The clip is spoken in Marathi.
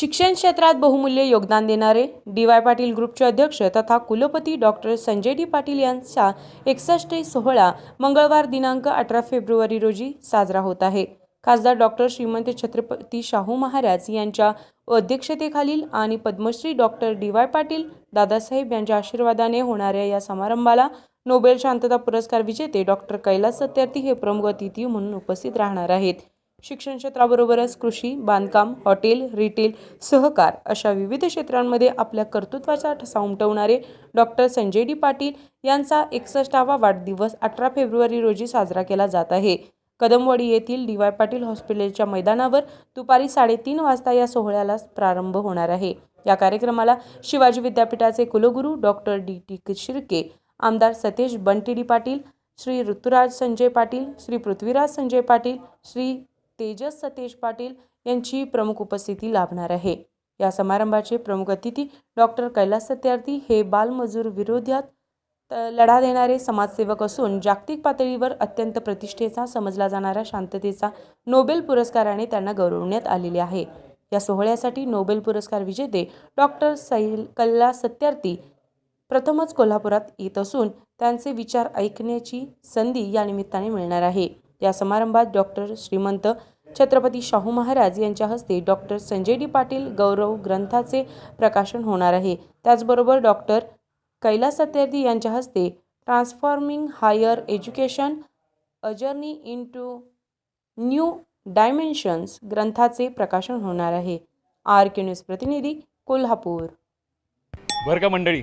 शिक्षण क्षेत्रात बहुमूल्य योगदान देणारे डी वाय पाटील ग्रुपचे अध्यक्ष तथा कुलपती डॉक्टर संजय डी पाटील यांचा एकसष्ट सोहळा मंगळवार दिनांक अठरा फेब्रुवारी रोजी साजरा होत आहे. खासदार डॉक्टर श्रीमंत छत्रपती शाहू महाराज यांच्या अध्यक्षतेखालील आणि Padmashri doctor D Y Patil Dadasaheb यांच्या आशीर्वादाने होणाऱ्या या समारंभाला नोबेल शांतता पुरस्कार विजेते डॉक्टर कैलास सत्यार्थी हे प्रमुख अतिथी म्हणून उपस्थित राहणार आहेत. शिक्षण क्षेत्राबरोबरच कृषी बांधकाम हॉटेल रिटेल सहकार अशा विविध क्षेत्रांमध्ये आपल्या कर्तृत्वाचा ठसा उमटवणारे डॉक्टर संजय डी पाटील यांचा एकसष्टावा वाढदिवस अठरा फेब्रुवारी रोजी साजरा केला जात आहे. कदमवाडी येथील डी वाय पाटील हॉस्पिटलच्या मैदानावर दुपारी साडेतीन वाजता या सोहळ्याला प्रारंभ होणार आहे. या कार्यक्रमाला शिवाजी विद्यापीठाचे कुलगुरू डॉक्टर डी. टी. शिर्के आमदार सतेज बंटी डी पाटील श्री ऋतुराज संजय पाटील श्री पृथ्वीराज संजय पाटील श्री तेजस सतेज पाटील यांची प्रमुख उपस्थिती लाभणार आहे. या समारंभाचे प्रमुख अतिथी डॉक्टर कैलास सत्यार्थी हे बालमजूर विरोधात त- लढा देणारे समाजसेवक असून जागतिक पातळीवर अत्यंत प्रतिष्ठेचा समजला जाणारा शांततेचा नोबेल पुरस्काराने त्यांना गौरवण्यात आलेले आहे. या सोहळ्यासाठी नोबेल पुरस्कार विजेते डॉक्टर सैल कैलास सत्यार्थी प्रथमच कोल्हापुरात येत असून त्यांचे विचार ऐकण्याची संधी या निमित्ताने मिळणार आहे. या समारंभात डॉक्टर श्रीमंत छत्रपती शाहू महाराज यांच्या हस्ते डॉक्टर संजय डी पाटील गौरव ग्रंथाचे प्रकाशन होणार आहे. त्याचबरोबर डॉक्टर कैलास सत्यार्थी यांच्या हस्ते transforming higher education a journey into new dimensions ग्रंथाचे प्रकाशन होणार आहे. आर के न्यूज प्रतिनिधी कोल्हापूर. बरं का मंडळी